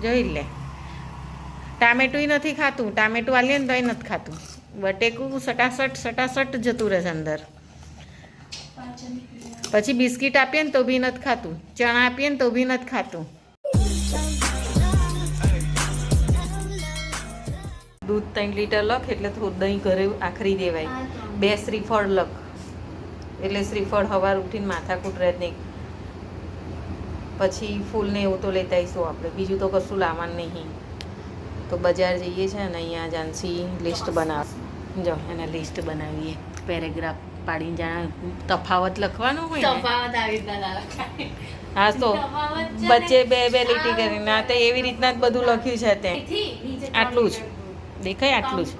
જોઈ લે. ટામેટું નથી ખાતું. ટામેટું આલીએ ને તોય નથી ખાતું. બટેકું સટાસટ સટાસટ જતું રહેશે અંદર. પછી બિસ્કિટ આપીએ ને તો બી નથી ખાતું. ચણા આપીએ ને તો બી નથી ખાતું. દૂધ ત્રણ લીટર લખ એટલે થોડું દહીં ઘરે આખરી દેવાય. બે શ્રીફળ લખ. એટલે શ્રીફળ હવાર ઉઠીને માથાકૂટ રહે નહીં. પછી ફૂલને એવું તો લેતા આવીશું આપણે. બીજું તો કશું લાવવાનું નહીં. તો બજાર જઈએ છે અને અહીંયા જાનસી લિસ્ટ બનાવ જો એને લિસ્ટ બનાવીએ. પેરેગ્રાફ પાડીને જાણ તફાવત લખવાનું હોય તફાવત આવી ના. હા તો બચ્ચે બે બે લીટી કરીને. આ તો એવી રીતના જ બધું લખ્યું છે તે. આટલું જ. દેખાય આટલું જ.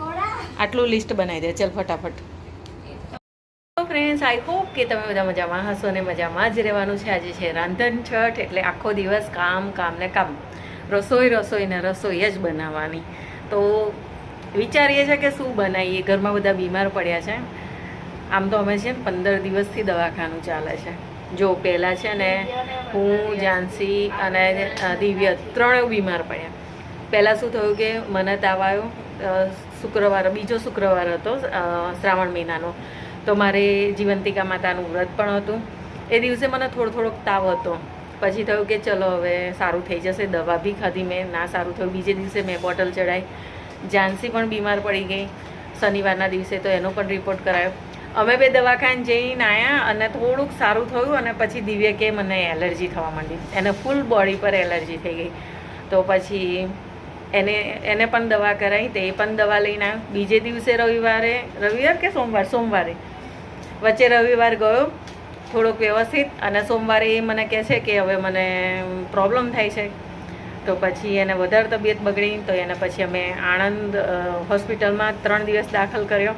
આટલું લિસ્ટ બનાવી દે. ચલ ફટાફટ. ફ્રેન્ડ્સ આઈ હોપ કે તમે બધા મજામાં હશો અને મજામાં જ રહેવાનું છે. આજે છે રાંધણ છઠ એટલે આખો દિવસ કામ કામ ને કામ. રસોઈ રસોઈ ને રસોઈ જ બનાવવાની. તો વિચારીએ છીએ કે શું બનાવીએ? ઘરમાં બધા બીમાર પડ્યા છે. આમ તો અમે છે ને પંદર દિવસથી દવાખાનું ચાલે છે. જો પહેલાં છે ને હું, ઝાંસી અને દિવ્ય ત્રણેય બીમાર પડ્યા. પહેલાં શું થયું કે મને તાવ આવ્યો શુક્રવાર, બીજો શુક્રવાર હતો શ્રાવણ મહિનાનો. તો મારે જીવંતિકા માતાનું વ્રત પણ હતું. એ દિવસે મને થોડો થોડોક તાવ હતો. પછી થયું કે ચલો હવે સારું થઈ જશે, દવા બી ખાધી મેં, ના સારું થયું. બીજે દિવસે મેં બોટલ ચડાવી ઝાંસી પણ બીમાર પડી ગઈ. શનિવારના દિવસે તો એનો પણ રિપોર્ટ કરાયો. અમે બે દવાખાને જઈને આવ્યા અને થોડુંક સારું થયું અને પછી દિવ્ય કે મને એલર્જી થવા માંડી. એને ફૂલ બોડી પર એલર્જી થઈ ગઈ. તો પછી એને એને પણ દવા કરાવી તે પણ દવા લઈને આવ્યો. બીજે દિવસે રવિવારે, રવિવાર કે સોમવાર? સોમવારે. વચ્ચે રવિવાર ગયો, થોડોક વ્યવસ્થિત અને સોમવારે એ મને કહે છે કે હવે મને પ્રોબ્લેમ થાય છે. તો પછી એને વધારે તબિયત બગડી, તો એને પછી અમે આણંદ હોસ્પિટલમાં ત્રણ દિવસ દાખલ કર્યો.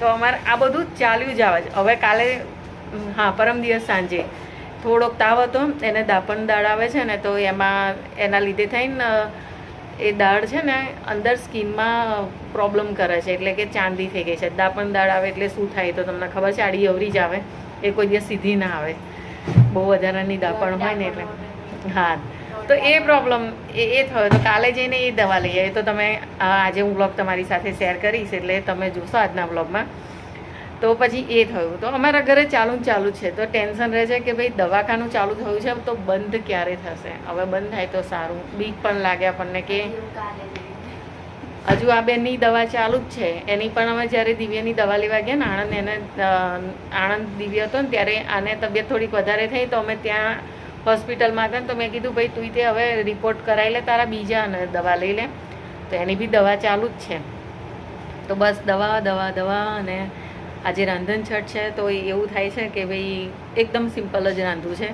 તો અમારે આ બધું ચાલ્યું જ આવે હવે કાલે હા, પરમ દિવસ સાંજે. થોડોક તાવ હતો, એને દાપણ દાળ આવે છે ને, તો એમાં, એના લીધે થઈને એ દાળ છે ને અંદર સ્કિનમાં પ્રોબ્લેમ કરે છે, એટલે કે ચાંદી થઈ ગઈ છે. દાપણ દાળ આવે એટલે શું થાય તો તમને ખબર છે, આડી અવરી જ આવે. એ કોઈ દિવસ સીધી ના આવે. બહુ વધારાની દાપણ હોય ને એટલે. હા. તો એ પ્રોબ્લેમ એ એ થયો. તો કાલે જઈને એ દવા લઈ આવી તો તમે આજે હું બ્લોગ તમારી સાથે શેર કરીશ, એટલે તમે જોશો આજના બ્લોગમાં તો પછી એ થયું. તો અમારા ઘરે ચાલુ ચાલુ છે. તો ટેન્શન રહે છે કે ભાઈ દવાખાનું ચાલુ થયું છે, તો બંધ ક્યારે થશે? હવે બંધ થાય તો સારું. બીક પણ લાગે આપણને કે. હજુ આ બેનની દવા ચાલુ જ છે. એની પણ અમે જ્યારે દિવ્યની દવા લેવા ગયા ને આણંદ એને આણંદ દિવ્ય હતો ને, ત્યારે આને તબિયત થોડીક વધારે થઈ, તો અમે ત્યાં હોસ્પિટલમાં હતા ને, તો મેં કીધું, ભાઈ તું તે હવે રિપોર્ટ કરાવી લે, તારા બીજા અને દવા લઈ લે. તો એની બી દવા ચાલુ જ છે. તો બસ દવા દવા દવા અને આજે રાંધણ છઠ છે તો એવું થાય છે કે ભાઈ એકદમ સિમ્પલ જ રાંધવું છે.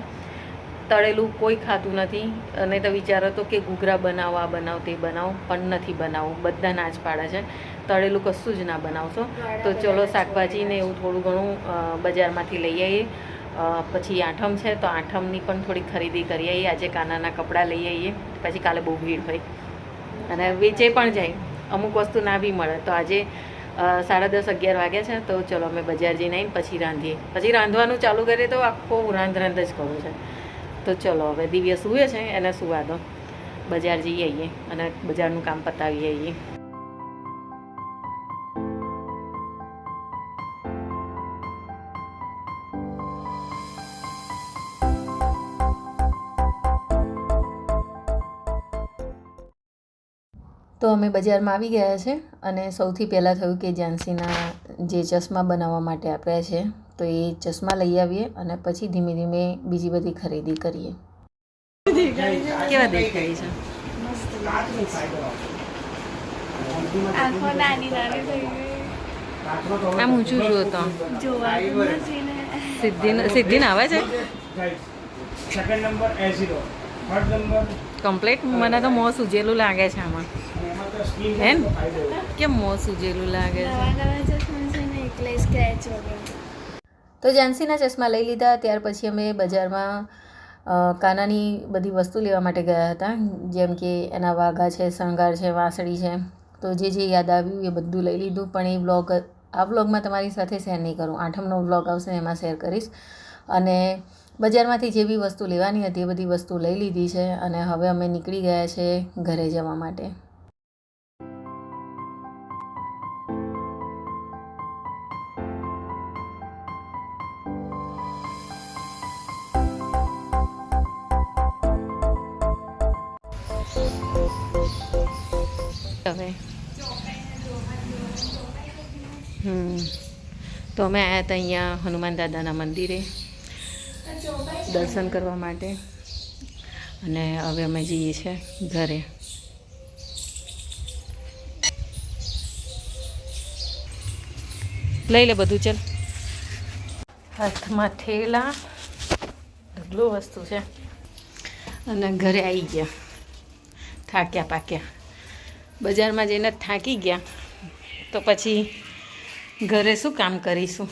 તળેલું કોઈ ખાતું નથી અને તો વિચારો તો કે ઘૂઘરા બનાવો આ બનાવ તે બનાવો પણ નથી બનાવવું. બધા ના જ પાડે છે. તળેલું કશું જ ના બનાવશો. તો ચલો શાકભાજી ને એવું થોડું ઘણું બજારમાંથી લઈ આવીએ. પછી આઠમ છે તો આઠમની પણ થોડી ખરીદી કરી આવીએ. આજે કાનાના કપડાં લઈ આવીએ. પછી કાલે બહુ ભીડ હોય. અને વેચે પણ જાય. અમુક વસ્તુ ના બી મળે. તો આજે સાડા દસ, અગિયાર વાગ્યા છે, તો ચલો અમે બજાર જઈને આવીને પછી રાંધીએ. પછી રાંધવાનું ચાલુ કરીએ તો આખો રાંધ રાંધ જ કરું છે. તો ચલો હવે દિવ્ય સૂવે છે, એને સુવા દો. બજાર જઈ આવીએ અને બજારનું કામ પતાવી આવીએ. તો અમે બજારમાં આવી ગયા છે અને સૌથી પહેલાં થયું કે ઝાંસીના જે ચશ્મા બનાવવા માટે આપ્યા છે તો એ ચશ્મા લઈ આવીએ અને પછી ધીમે ધીમે બીજી બધી ખરીદી કરીએ. કેવા દેખાય છે? આમ ઊંચું જુઓ તો. સિદ્ધિ આવે છે? સેકન્ડ નંબર એ ઝીરો થર્ડ નંબર કમ્પ્લીટ મને તો મોં સુજેલું લાગે છે આમાં. હે કેમ મોં સૂજેલું લાગે છે? તો જાન્સીના ચશ્મા લઈ લીધા ત્યાર પછી અમે બજારમાં કાનાની બધી વસ્તુ લેવા માટે ગયા હતા જેમ કે એના વાઘા છે શણગાર છે વાંસળી છે. તો જે જે યાદ આવ્યું એ બધું લઈ લીધું પણ એ વ્લોગ આ વ્લોગમાં તમારી સાથે શેર નહીં કરું. આઠમનો વ્લોગ આવશે એમાં શેર કરીશ. અને બજારમાંથી જે બી વસ્તુ લેવાની હતી એ બધી વસ્તુ લઈ લીધી છે અને હવે અમે નીકળી ગયા છે ઘરે જવા માટે. તો અમે આવ્યા હતા અહીંયા હનુમાન દાદાના મંદિરે દર્શન કરવા માટે. અને હવે અમે જઈએ છીએ ઘરે. લઈ લે બધું, ચાલ. હાથમાં થેલા, ઢગલું વસ્તુ છે. અને ઘરે આવી ગયા. થાક્યા પાક્યા. બજારમાં જઈને થાકી ગયા. તો પછી ઘરે શું કામ કરીશું?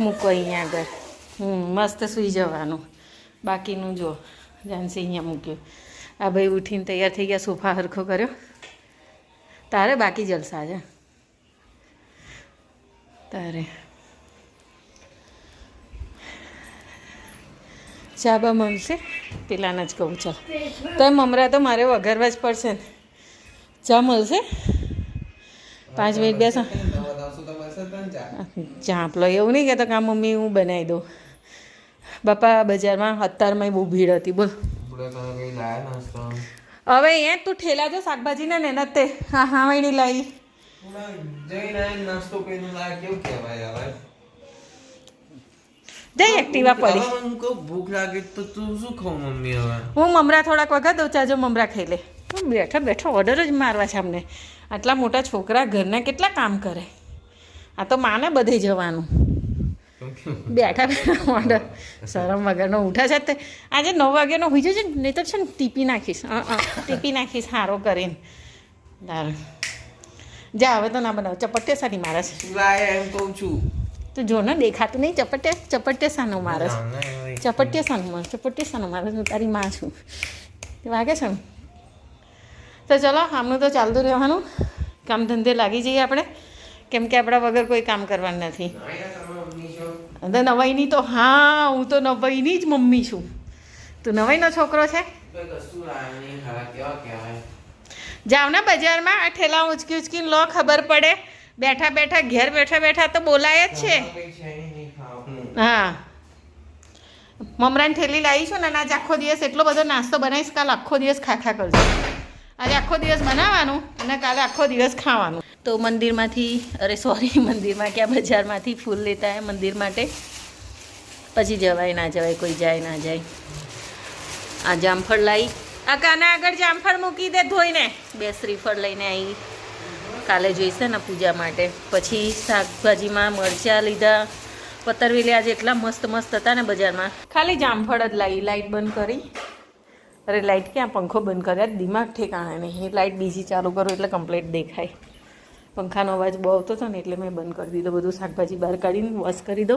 મૂકો અહીંયા આગળ. હમ, મસ્ત સૂઈ જવાનું. બાકીનું જો, જાનસી અહીંયા મૂક્યું. આ ભાઈ ઉઠીને તૈયાર થઈ ગયા, સોફા હરખો કર્યો. તારે બાકી જલસા છે? તારે. ચા મમશે પેલાને જ કહું, ચાલ. તો મમરા તો મારે વઘારવા જ પડશે ને. ચા મળશે? પાંચ મિનિટ બેસો. ચાંપલો એવું નહીં કહેતો કે આ મમ્મી હું બનાવી દઉં. બાપા બજારમાં અત્યારમાં બહુ ભીડ હતી બોલ. હવે અહીંયા તું ઠેલા જો શાકભાજી ને જ તે. હા હા વણી લાવી જઈ એક્ટિવા પડી. ભૂખ લાગે તો તું શું ખાવ મમ્મી હવે? હું મમરા થોડાક વગર દઉં ચાજો મમરા ખાઈ લે. બેઠો બેઠો ઓર્ડર જ મારવા છે અમને આટલા મોટા છોકરા ઘરના કેટલા કામ કરે. આ તો માને બધે જવાનું. બેઠા બેઠા ઓર્ડર શરમ વગરનો ઉઠા છે તે. આજે નવ વાગ્યાનો હોઈ જશે ને તો છે ને ટીપી નાખીશ. ટીપી નાખીશ સારો કરીને. તારે જા હવે તો ના બનાવ. ચપટ્ટે સાની મારે છે એમ કહું છું. તું જો ને દેખાતું નહીં. ચપટ્ટે ચપટ્ટે સાનું મારે છે ચપટ્ટે સાનું મારે ચપટ્ટે સાનું મારે હું તારી માં છું. વાગે છે ને? તો ચલો આમનું તો ચાલતું રહેવાનું. કામ ધંધે લાગી જઈએ આપણે. કેમ કે આપણા વગર કોઈ કામ કરવાનું નથી. અને નવાઈની તો હા હું તો નવાઈની જ મમ્મી છું. તું નવાઈનો છોકરો છે? જાવ ને બજારમાં આ ઠેલા ઉંચકી ઉંચકીને લો ખબર પડે. બેઠા બેઠા ઘેર બેઠા બેઠા તો બોલાય જ છે. હા. મમરાની થેલી લાવી છું ને આજ આખો દિવસ એટલો બધો નાસ્તો બનાવીશ કાલ આખો દિવસ ખાખા કરજો. આજે આખો દિવસ બનાવવાનું અને કાલે આખો દિવસ ખાવાનું. તો મંદિરમાંથી અરે સોરી મંદિરમાં ક્યાં બજારમાંથી ફૂલ લેતા હે મંદિર માટે. પછી જવાય ના જવાય કોઈ જાય ના જાય. આ જામફળ લાવી આ કાના આગળ જામફળ મૂકી દે ધોઈને. બે શ્રીફળ લઈને આવી કાલે જોઈશે ને પૂજા માટે. પછી શાકભાજીમાં મરચાં લીધા. પતરવેલી આજે એટલા મસ્ત મસ્ત હતા ને બજારમાં. ખાલી જામફળ જ લાવી લાઈટ બંધ કરી. અરે લાઇટ ક્યાં? પંખો બંધ કર્યા. દિમાગ ઠેકાણા નહીં. લાઇટ બીજી ચાલુ કરો એટલે કમ્પ્લેટ દેખાય. પંખાનો અવાજ બહુ આવતો હતો ને એટલે મેં બંધ કરી દીધો. બધું શાકભાજી બહાર કાઢીને વોશ કરી દો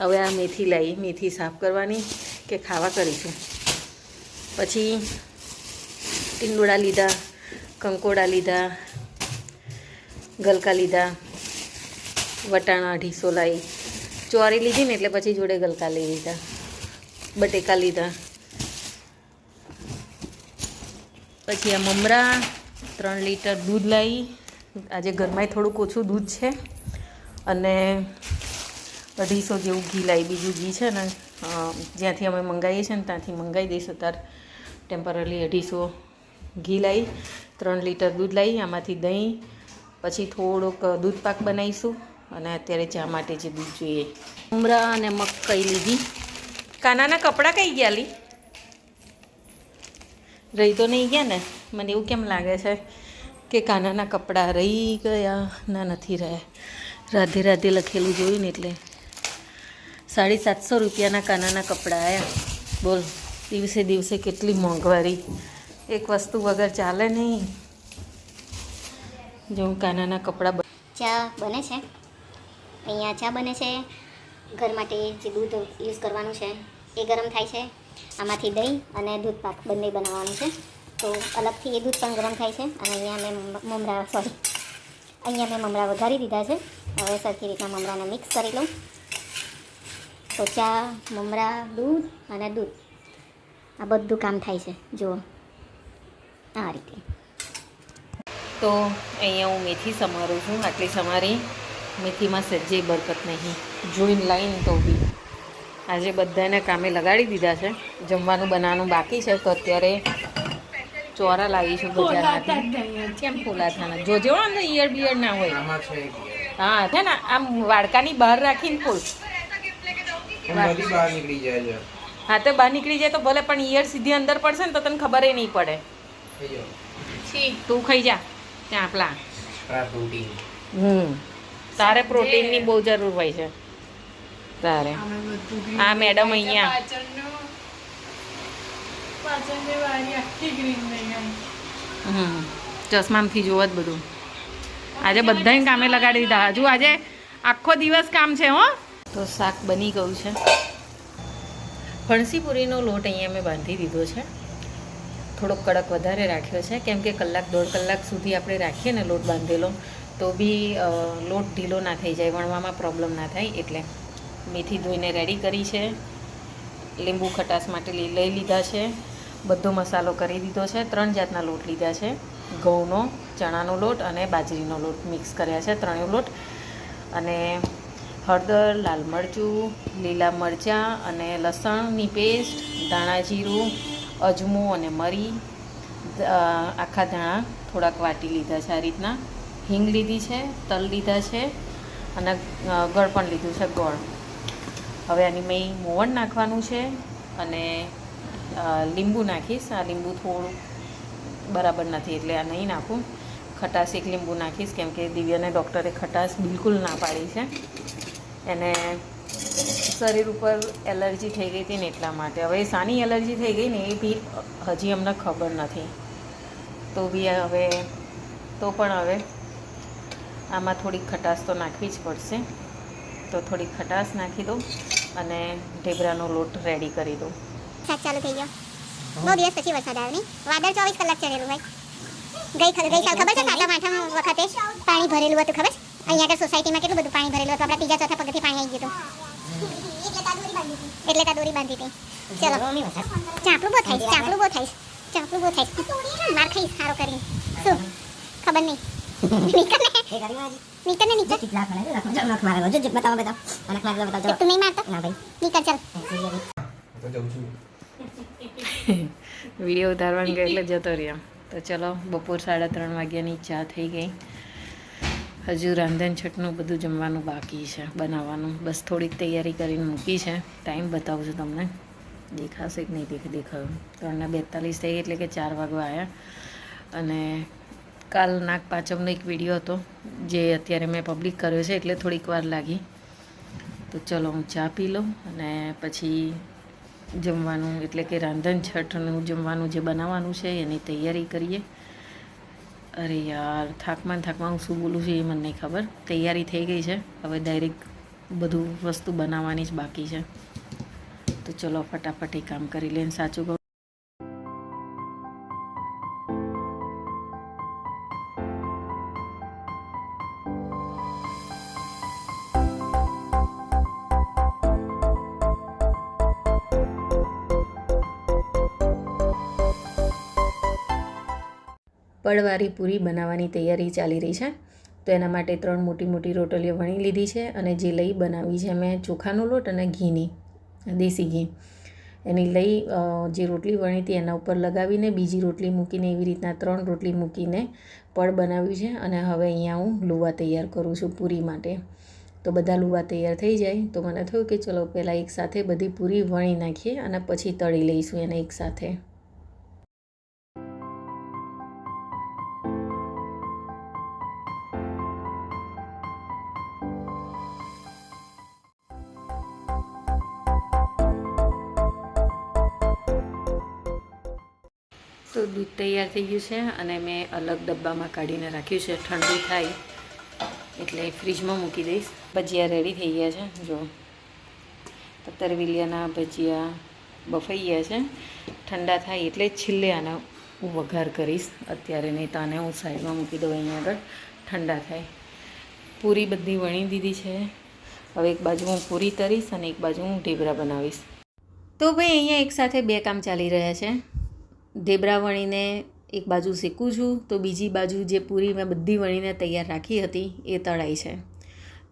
હવે આ મેથી લાવી મેથી સાફ કરવાની કે ખાવા કરીશું? પછી ટીંડોળા લીધા, કંકોડા લીધા, ગલકા લીધા, વટાણા, અઢીસો લાવી ચોરી લીધી ને એટલે પછી જોડે ગલકા લઈ લીધા. બટેકા લીધા. પછી આ મમરા, ત્રણ લીટર દૂધ લાવી આજે ઘરમાંય થોડુંક ઓછું દૂધ છે. અને અઢીસો જેવું ઘી લાવી બીજું ઘી છે ને જ્યાંથી અમે મંગાવીએ છીએ ને ત્યાંથી મંગાવી દઈશું. તાર ટેમ્પરરી અઢીસો ઘી લાવી ત્રણ લીટર દૂધ લાવી આમાંથી દહીં, પછી થોડોક દૂધ પાક બનાવીશું. અને અત્યારે ચા માટે જે દૂધ જોઈએ. ઉમરા અને મકાઈ લીધી. કાનાના કપડાં કઈ ગયા લી? રહી તો નહીં ગયા ને? મને એવું કેમ લાગે છે કે કાનાના કપડાં રહી ગયા, ના નથી રહ્યા. રાધે રાધે લખેલું જોયું ને એટલે. સાડી સાતસો રૂપિયાના કાનાના કપડાં આવ્યા બોલ, દિવસે દિવસે કેટલી મોંઘવારી. એક વસ્તુ વગર ચાલે નહીં. જો હું કાનાના કપડાં ચા બને છે? અહીંયા ચા બને છે. ઘર માટે જે દૂધ યુઝ કરવાનું છે, એ ગરમ થાય છે. આમાંથી દહીં અને દૂધ પાક બંને બનાવવાનું છે. તો અલગથી એ દૂધ પણ ગરમ થાય છે અને અહીંયા મેં મમરા, સોરી, અહીંયા મેં મમરા વધારી દીધા છે. હવે સરખી રીતના મમરાને મિક્સ કરી લઉં. તો ચા, મમરા, દૂધ અને દૂધ. આ બધું કામ થાય છે. જુઓ. આ રીતે. તો અહીંયા હું મેથી સમારું છું. આટલી સમારી મેથીમાં સજ્જે બરકત નહીં. જોઈને લાઈન તો બી આજે બધાને કામે લગાડી દીધા છે. જમવાનું બનાવવાનું બાકી છે. તો અત્યારે ચોરા લાવી છું બજારમાંથી. કેમ ફોલાતા જો જોજો ને ઈયર બિયર ના હોય. હા છે ને આમ વાડકાની બહાર રાખીને છે. હા તો બહાર નીકળી જાય તો ભલે પણ ઈયર સીધી અંદર પડશે ને તો તને ખબર નહીં પડે. તું ખાઈ જા. ત્યાં આપલા. હમ. તારે પ્રોટીનની બહુ જરૂર હોય છે. તારે. આ મેડમ અહીંયા. ચશ્મામાંથી જોવો જ બધું. આજે બધાને કામે લગાડી દીધા. હજુ આજે આખો દિવસ કામ છે હો. તો શાક બની ગયું છે. ફણસીપુરીનો લોટ અહીંયા મેં બાંધી દીધો છે. થોડોક કડક વધારે રાખ્યો છે. કેમ કે કલાક દોઢ કલાક સુધી આપણે રાખીએ ને લોટ બાંધેલો તો બી લોટ ઢીલો ના થઈ જાય વણવામાં પ્રોબ્લેમ ના થાય એટલે. મેથી ધોઈને રેડી કરી છે. લીંબુ ખટાશ માટે લઈ લીધા છે. બધો મસાલો કરી દીધો છે. ત્રણ જાતના લોટ લીધા છે. ઘઉંનો, ચણાનો લોટ અને બાજરીનો લોટ મિક્સ કર્યા છે ત્રણેય લોટ. અને હળદર, લાલ મરચું, લીલા મરચાં અને લસણની પેસ્ટ ધાણા જીરું, અજમો અને મરી આખા ધાણા થોડાક વાટી લીધા છે આ રીતના. હિંગ લીધી છે, તલ લીધા છે અને ગળ પણ લીધું છે ગોળ. હવે આની મેં મોવણ નાખવાનું છે અને લીંબુ નાખીશ. આ લીંબુ થોડું બરાબર નથી એટલે આ નહીં નાખું. ખટાશ એક લીંબુ નાખીશ કેમ કે દિવ્યાને ડૉક્ટરે ખટાશ બિલકુલ ના પાડી છે. એને શરીર ઉપર એલર્જી થઈ ગઈ હતી ને એટલા માટે. હવે સાની એલર્જી થઈ ગઈ ને એ બી હજી અમને ખબર નથી. તો બી હવે, તો પણ હવે આમાં થોડીક ખટાશ તો નાખવી જ પડશે. તો થોડીક ખટાશ નાખી દઉં. અને ઢેબરાનો લોટ રેડી કરી દઉં. વરસાદ ચાલુ થઈ ગયો. બહુ દિવસ પછી વરસાદ આવ્યો નહીં? વાદળ ચોવીસ કલાક ચડેલું ભાઈ ગઈ ગઈ સાલ ખબર છે? સાતમ આઠમ વખતે પાણી ભરેલું હતું ખબર? અહીંયા આગળ સોસાયટીમાં કેટલું બધું પાણી ભરેલું હતું? આપણા ત્રીજા ચોથા પગથી પાણી આવી ગયું હતું. એટલે તા દોરી બાંધી હતી. ચલો. ચાપલું બહુ થાય ચાપલું બહુ થાય ચાપલું બહુ થાય માર ખાઈશ સારો કરીને. શું? ખબર નહીં. છું વીડિયો ઉતારવાનું કે એટલે જતો રહ્યા તો ચલો બપોર સાડા ત્રણ વાગ્યાની ચા થઈ ગઈ હજુ રાંધણ છઠનું બધું જમવાનું બાકી છે બનાવવાનું બસ થોડીક તૈયારી કરીને મૂકી છે ટાઈમ બતાવું છું તમને દેખાશે કે નહીં દેખ દેખાયું ત્રણને બેતાલીસ થઈ એટલે કે ચાર વાગવા આવ્યા અને કાલ નાગ પાંચમનો એક વીડિયો હતો, જે અત્યારે મેં પબ્લિક કર્યો છે, એટલે થોડીક વાર લાગી. તો ચલો હું ચા પી લઉં અને પછી જમવાનું, એટલે કે રાંધણ છઠનું જમવાનું જે બનાવવાનું છે, એની તૈયારી કરીએ. અરે યાર, થાકમાં થાકમાં હું શું બોલું છું એ મને નહીં ખબર. તૈયારી થઈ ગઈ છે, હવે ડાયરેક્ટ બધું વસ્તુ બનાવવાની જ બાકી છે. તો ચલો ફટાફટ એ કામ કરી લઈને સાચું પડવારી પૂરી બનાવવાની તૈયારી ચાલી રહી છે. તો એના માટે ત્રણ મોટી મોટી રોટલીઓ વણી લીધી છે અને જે લઈ બનાવી છે મેં ચોખાનો લોટ અને ઘીની, દેશી ઘી. એની લઈ જે રોટલી વણી હતી એના ઉપર લગાવીને બીજી રોટલી મૂકીને એવી રીતના ત્રણ રોટલી મૂકીને પડ બનાવ્યું છે અને હવે અહીંયા હું લુવા તૈયાર કરું છું પૂરી માટે. તો બધા લુવા તૈયાર થઈ જાય તો મને થયું કે ચલો પહેલાં એકસાથે બધી પૂરી વણી નાખીએ અને પછી તળી લઈશું એને એકસાથે તો દૂધ તૈયાર થઈ ગયું છે અને મેં અલગ ડબ્બામાં કાઢીને રાખ્યું છે. ઠંડુ થાય એટલે ફ્રીજમાં મૂકી દઈશ. ભજીયા રેડી થઈ ગયા છે. જો પતરવીલિયાના ભજીયા બફાઈ ગયા છે. ઠંડા થાય એટલે છેલ્લે આને હું વઘાર કરીશ. અત્યારે નહીં તો આને હું સાઈડમાં મૂકી દઉં અહીંયા આગળ. ઠંડા થાય. પૂરી બધી વણી દીધી છે. હવે એક બાજુ હું પૂરી તરીશ અને એક બાજુ હું ઢેબરા બનાવીશ. તો ભાઈ અહીંયા એકસાથે બે કામ ચાલી રહ્યા છે. ઢેબરા વણીને એક બાજુ શેકું છું, તો બીજી બાજુ જે પૂરી મેં બધી વણીને તૈયાર રાખી હતી એ તળાઈ છે.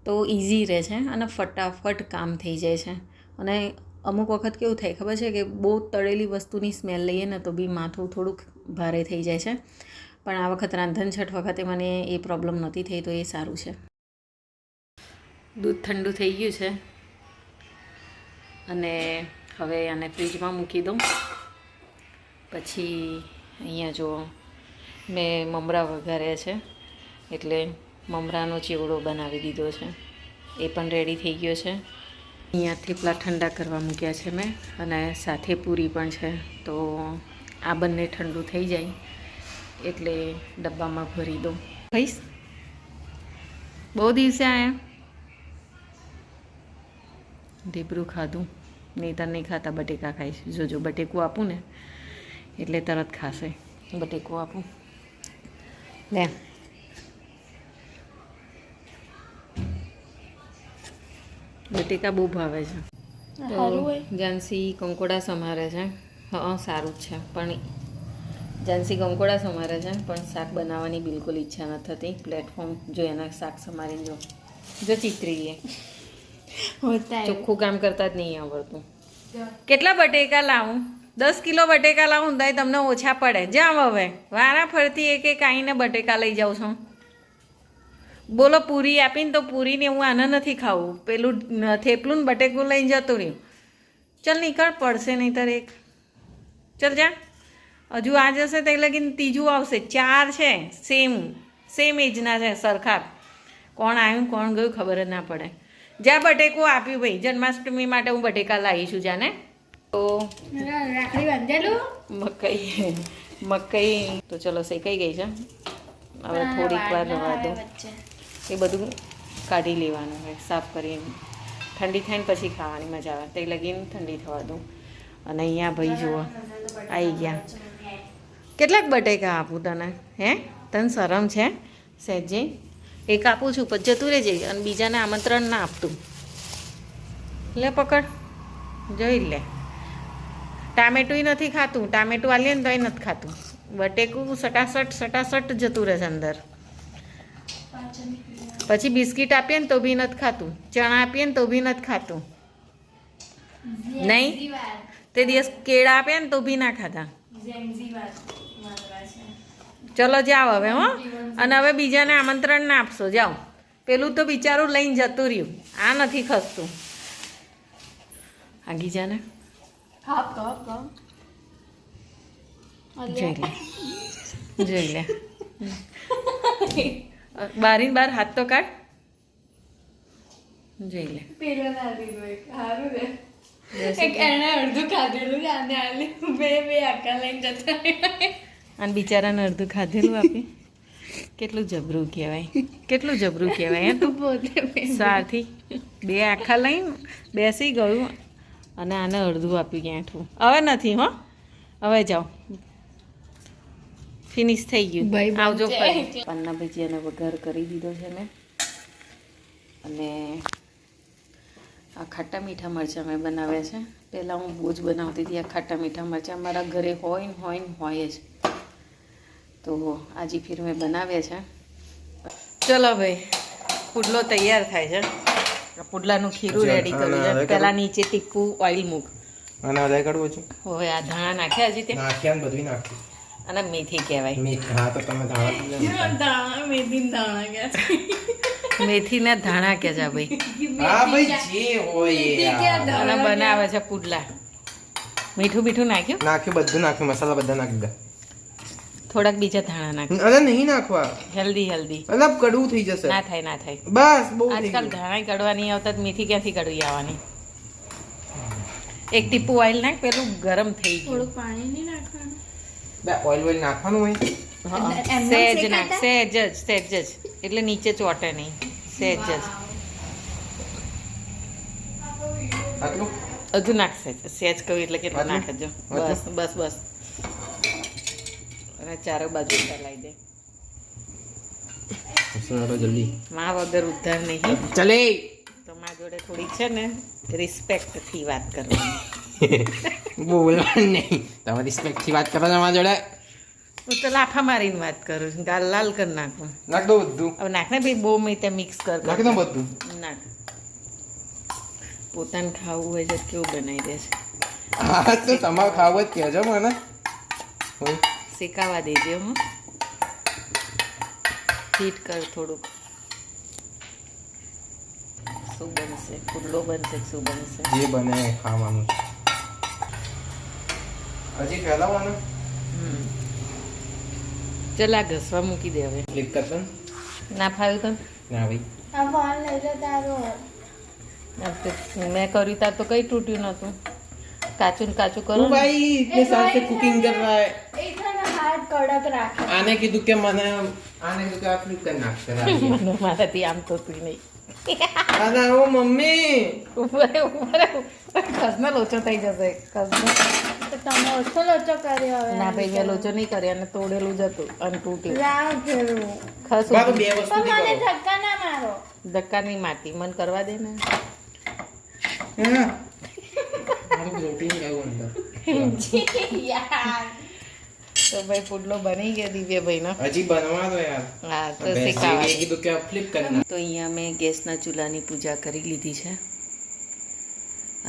તો ઇઝી રહે છે અને ફટાફટ કામ થઈ જાય છે. અને અમુક વખત કેવું થાય ખબર છે કે બહુ તળેલી વસ્તુની સ્મેલ લઈએ ને તો બી માથું થોડુંક ભારે થઈ જાય છે. પણ આ વખત રાંધણ છઠ વખતે મને એ પ્રોબ્લેમ નહોતી થઈ, તો એ સારું છે. દૂધ ઠંડુ થઈ ગયું છે. અને હવે આને ફ્રીજમાં મૂકી દઉં. પછી અહીંયા જો મેં મમરા વઘાર્યા છે, એટલે મમરાનો ચીવડો બનાવી દીધો છે. એ પણ રેડી થઈ ગયો છે. અહીંયા થેપલા ઠંડા કરવા મૂક્યા છે મેં, અને સાથે પૂરી પણ છે. તો આ બંને ઠંડુ થઈ જાય, એટલે ડબ્બામાં ભરી દઉં. કહીશ બહુ દિવસે આયા? ઢીબરું ખાધું. નહીંતર નહીં ખાતા બટેકા ખાઈશ. જોજો, બટેકું આપું ને એટલે તરત ખાશે. બટેકો આપું. લે. બટેકા બહુ ભાવે છે. તો જાનસી કંકોડા સમારે છે. હા સારું જ છે. પણ જાનસી કંકોડા સમારે છે પણ શાક બનાવવાની બિલકુલ ઈચ્છા ન થતી. પ્લેટફોર્મ જો એના શાક સમારીને જો. જો ચિત્રી એ. હોતા ચોખ્ખું કામ કરતા જ નહીં આવડતું. કેટલા બટેકા લાવું? દસ કિલો બટેકા લાવું તો તમને ઓછા પડે. જાવ હવે. વારા ફરતી એક એક આવીને બટેકા લઈ જાઉં છું. બોલો, પૂરી આપીને તો પૂરીને હું આને નથી ખાવું. પેલું થેપલું ને બટેકું લઈને જતું રહ્યું. ચલ નીકળ, પડશે નહીંતર એક. ચલ જા. હજુ આ જશે તો લગીને ત્રીજું આવશે. ચાર છે. સેમ. સેમ એજના છે સરખા. કોણ આવ્યું કોણ ગયું ખબર જ ના પડે. જ્યાં બટેકું આપ્યું ભાઈ. જન્માષ્ટમી માટે હું બટેકા લાવી છું જાને. તો રાખડી બાંધેલું મકઈ મકઈ. તો ચલો શેકાઈ ગઈ છે. હવે થોડીક વાર રવા દો. એ બધું કાઢી લેવાનું હોય સાફ કરીને ઠંડી થાય ને પછી ખાવાની મજા આવે. તે લગીને ઠંડી થવા દઉં. અને અહીંયા ભાઈ જુઓ આવી ગયા. કેટલાક બટેકા આપું તને હે? તને શરમ છે સહેજે એક આપું છું પછી જતું રહેજે અને બીજાને આમંત્રણ ના આપતું. લે પકડ જોઈ લે. ટામેટું નથી ખાતું, ટામેટું આલીએ ને તોય નથી ખાતું. બટેકું સટાસટ સટાસટ જતું રહેશે અંદર. પછી બિસ્કિટ આપીએ ને તો બી નથી ખાતું, ચણા આપીએ ને તો બી નથી ખાતું. નહીં? તે દિવસ કેળા આપે ને તો બી ના ખાતા ચલો જાઓ હવે, હો. અને હવે બીજાને આમંત્રણ ના આપશો, જાઓ. પેલું તો બિચારું લઈને જતું રહ્યું, આ નથી ખસતું. આગી જાને. હા કહો કહો. જોઈ લે. જોઈ લે. બારી બાર હાથ તો કાઢ. જોઈ લે. પેલો સારું રે અડધું ખાધેલું છે આને આલી બે બે આકા લઈને જતા અને બિચારાને અડધું ખાધેલું આપી. કેટલું જબરું કહેવાય. કેટલું જબરું કહેવાય તું પોતે બે. સારથી બે આખા લઈને બેસી ગયું. અને આને અડધું આપ્યું ગયા હવે નથી હો. હવે જાઓ. ફિનિશ થઈ ગયું. ભાઈ આવજો પાનના ભજીયાનો વઘાર કરી દીધો છે મેં અને આ ખાટા મીઠા મરચાં મેં બનાવ્યા છે. પહેલાં હું બહુ જ બનાવતી હતી આ ખાટા મીઠા મરચાં. મારા ઘરે હોય ને હોય ને હોય જ. તો આજે ફીર મેં બનાવ્યા છે. ચલો ભાઈ પુડલો તૈયાર થાય છે. પુડલાનું ખીરું રેડી કર્યું છે. હવે નીચે તીખું ઓઇલ મૂક. અને અદાય કાઢવું છે? હવે આ ધાણા નાખ્યા હજી તે? નાખ્યા ને બધું નાખ્યું. અને મેથી કહેવાય. મેથી હા તો તમે ધાણા પી લો ને. દાણા મેથી દાણા મેથીના ધાણા કે છે ભાઈ. હા ભાઈ જે હોય. અને બનાવે છે પુડલા. મીઠું બીઠું નાખ્યું? નાખ્યું બધું નાખ્યું મસાલા બધા નાખી દીધા. થોડાક બીજા ધાણા નાખ અરે નહીં નાખવા. હેલ્ધી હેલ્ધી મતલબ કડવું થઈ જશે. ના થાય ના થાય. બસ બહુ આજકાલ ધાણા કડવા નહીં આવતા મેથી ક્યાંથી કડવી આવવાની? એક ટીપું ઓઇલ નાખ પેલું ગરમ થઈ ગયું. થોડું પાણી નહીં નાખવાનું? બે ઓઇલ ઓઇલ નાખવાનું હોય. હા, સહેજ નાખ સહેજ જ સહેજ જ. એટલે નીચે ચોટે નહીં. સહેજ જ. આટલું? હજુ નાખશે સહેજ કહ્યું એટલે કેટલું નાખજો. બસ બસ બસ. અને ચારો બાજુ ફેલાઈ દે. જલ્દી. માં વગર ઉદ્ધાર નહીં. ચલે. તો મારા જોડે થોડી છે ને રિસ્પેક્ટથી વાત કરવાની. બોલવાનું નહીં. તમે રિસ્પેક્ટથી વાત કરો છો મારા જોડે? હું તો લાફા મારીને વાત કરું છું. ગાલ લાલ કરી નાખું. નાખ દો બધું. હવે નાખને ભાઈ બહુ મેં ત્યાં મિક્સ કર કર. નાખી દો બધું. નાખ. પોતાને ખાવું હોય તો કેવું બનાવી દે છે હા તો તમારે ખાવું જ કહેજો મને. હોય. શેકાવા દેજે હું હીટ કર થોડુંક. શું બનશે? પુડલો બનશે શું બનશે? જે બને ખાવાનું હજી ફેલાવવાનું? ચલા ઘસવા મૂકી દે હવે. ક્લિક કરશો ના. ફાવ્યું તો? ના ભાઈ. મેં કર્યું તાર તો કઈ તૂટ્યું નતું કાચું ને કાચું કરું ભાઈ કુકિંગ કરવા કડક રાખે. આને કીધું કે મને આને કીધું કે આ ફ્લિપ કરી નાખશે. મને મારાથી આમ થતું નહીં. અરે ઓ મમ્મી. ઉપર ઉપર કસનો લોચો થઈ જશે કસનો. તમે ઓછો લોચો કર્યો હવે ના ભાઈ મેં લોચો નહીં કર્યો અને તોડેલું જ હતું અને તૂટ્યું ફેરવું. ખસ બે વસ્તુ મને ધક્કા ના મારો. ધક્કા નહીં મારતી મન કરવા દે ને. હા. મારું પ્રોટીન ગયું અંદર. યાર. તો ભાઈ પુડલો બની ગયો દિવ્યભાઈનો. હજી બનવાનો યાર. હા તો ભેંસી કીધું કે ફ્લિપ કરી તો અહીંયા મેં ગેસના ચૂલાની પૂજા કરી લીધી છે.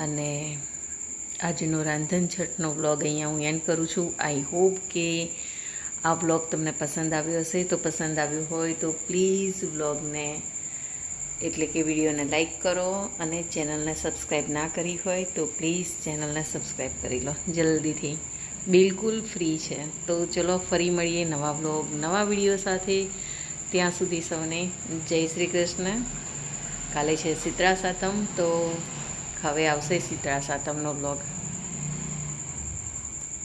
અને આજનો રાંધણ છઠનો વ્લોગ અહીંયા હું એન્ડ કરું છું. આઈ હોપ કે આ વ્લોગ તમને પસંદ આવ્યો હશે. તો પસંદ આવ્યો હોય તો પ્લીઝ વ્લોગને એટલે કે વિડીયોને લાઈક કરો અને ચેનલને સબસ્ક્રાઈબ ના કરી હોય તો પ્લીઝ ચેનલને સબસ્ક્રાઈબ કરી લો જલ્દીથી. બિલકુલ ફ્રી છે. તો ચલો ફરી મળીએ નવા વ્લોગ, નવા વીડિયો સાથે. ત્યાં સુધી સૌને જય શ્રી કૃષ્ણ. કાલે છે શીતળા સાતમ, તો હવે આવશે શીતળા સાતમનો વ્લોગ.